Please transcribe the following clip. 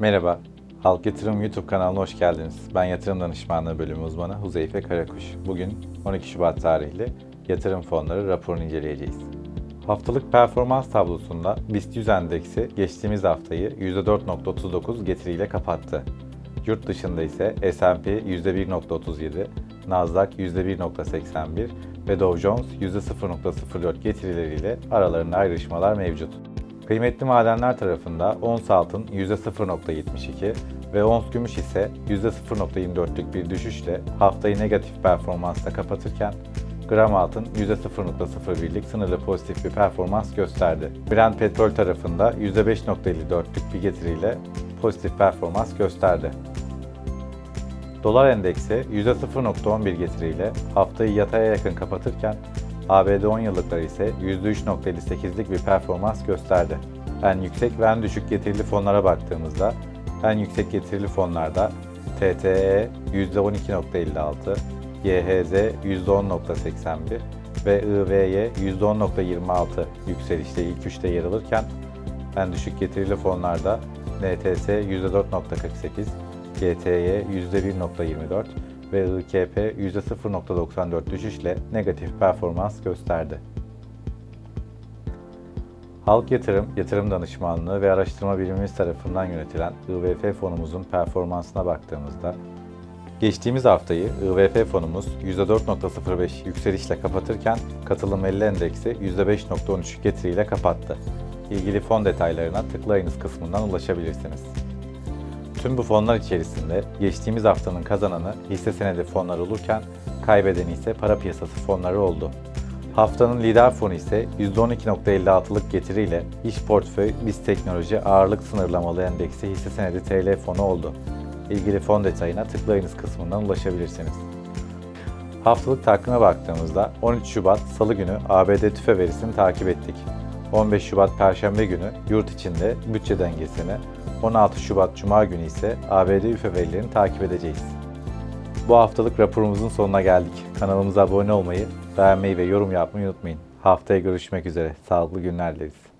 Merhaba, Halk Yatırım YouTube kanalına hoş geldiniz. Ben yatırım danışmanlığı bölümü uzmanı Huzeyfe Karakuş. Bugün 12 Şubat tarihli yatırım fonları raporunu inceleyeceğiz. Haftalık performans tablosunda BIST 100 endeksi geçtiğimiz haftayı %4.39 getiriyle kapattı. Yurt dışında ise S&P %1.37, Nasdaq %1.81 ve Dow Jones %0.04 getirileriyle aralarında ayrışmalar mevcut. Kıymetli madenler tarafında ons altın %0.72 ve ons gümüş ise %0.24'lük bir düşüşle haftayı negatif performansla kapatırken gram altın %0.01'lik sınırlı pozitif bir performans gösterdi. Brent petrol tarafında %5.54'lük bir getiriyle pozitif performans gösterdi. Dolar endeksi %0.11 getiriyle haftayı yataya yakın kapatırken ABD 10 yıllıkları ise %3.58'lik bir performans gösterdi. En yüksek ve en düşük getirili fonlara baktığımızda en yüksek getirili fonlarda TTE %12.56, YHZ %10.81 ve IVY %10.26 yükselişte ilk üçte yer alırken en düşük getirili fonlarda NTS %4.48, GTY %1.24 ve IKP %0.94 düşüşle negatif performans gösterdi. Halk Yatırım, Yatırım Danışmanlığı ve Araştırma Birimimiz tarafından yönetilen IVF fonumuzun performansına baktığımızda Geçtiğimiz haftayı IVF fonumuz %4.05 yükselişle kapatırken katılım 50 endeksi %5.13 getiriyle kapattı. İlgili fon detaylarına tıklayınız kısmından ulaşabilirsiniz. Tüm bu fonlar içerisinde geçtiğimiz haftanın kazananı hisse senedi fonları olurken kaybedeni ise para piyasası fonları oldu. Haftanın lider fonu ise %12.56'lık getiriyle iş portföy BIST Teknoloji ağırlık sınırlamalı endeksi hisse senedi TL fonu oldu. İlgili fon detayına tıklayınız kısmından ulaşabilirsiniz. Haftalık takvime baktığımızda 13 Şubat Salı günü ABD tüfe verisini takip ettik. 15 Şubat Perşembe günü yurt içinde bütçe dengesini, 16 Şubat Cuma günü ise ABD üfe verilerini takip edeceğiz. Bu haftalık raporumuzun sonuna geldik. Kanalımıza abone olmayı, beğenmeyi ve yorum yapmayı unutmayın. Haftaya görüşmek üzere. Sağlıklı günler dileriz.